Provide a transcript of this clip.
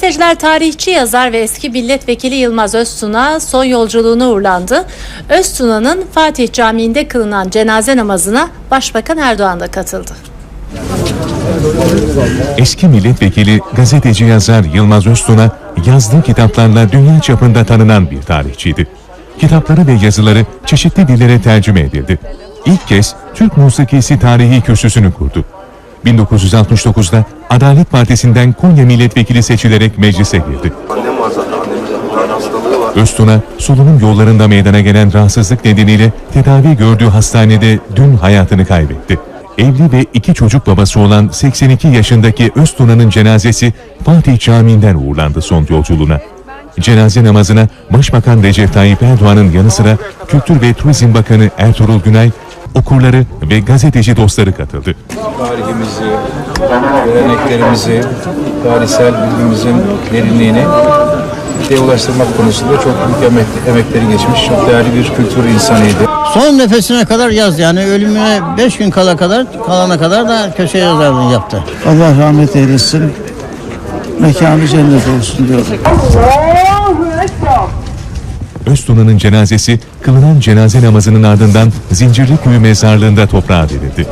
seyirciler tarihçi yazar ve eski milletvekili Yılmaz Öztuna son yolculuğuna uğurlandı. Öztuna'nın Fatih Camii'nde kılınan cenaze namazına Başbakan Erdoğan da katıldı. Eski milletvekili, gazeteci yazar Yılmaz Öztuna, yazdığı kitaplarla dünya çapında tanınan bir tarihçiydi. Kitapları ve yazıları çeşitli dillere tercüme edildi. İlk kez Türk musikisi tarihi kürsüsünü kurdu. 1969'da Adalet Partisi'nden Konya milletvekili seçilerek meclise girdi. Öztuna, solunum yollarında meydana gelen rahatsızlık nedeniyle tedavi gördüğü hastanede dün hayatını kaybetti. Evli ve iki çocuk babası olan 82 yaşındaki Öztuna'nın cenazesi Fatih Camii'nden uğurlandı son yolculuğuna. Cenaze namazına Başbakan Recep Tayyip Erdoğan'ın yanı sıra Kültür ve Turizm Bakanı Ertuğrul Günay, okurları ve gazeteci dostları katıldı. tarihimizi, geleneklerimizi, tarihsel bilgimizin derinliğini kitleye ulaştırmak konusunda çok büyük emek, emekleri geçmiş, çok değerli bir kültür insanıydı. Son nefesine kadar yaz yani ölümüne 5 gün kala kadar kalana kadar da köşe yazarlığını yaptı. Allah rahmet eylesin. Mekanı cennet olsun diyorum. Öztuna'nın cenazesi kılınan cenaze namazının ardından Zincirlikuyu mezarlığında toprağa verildi.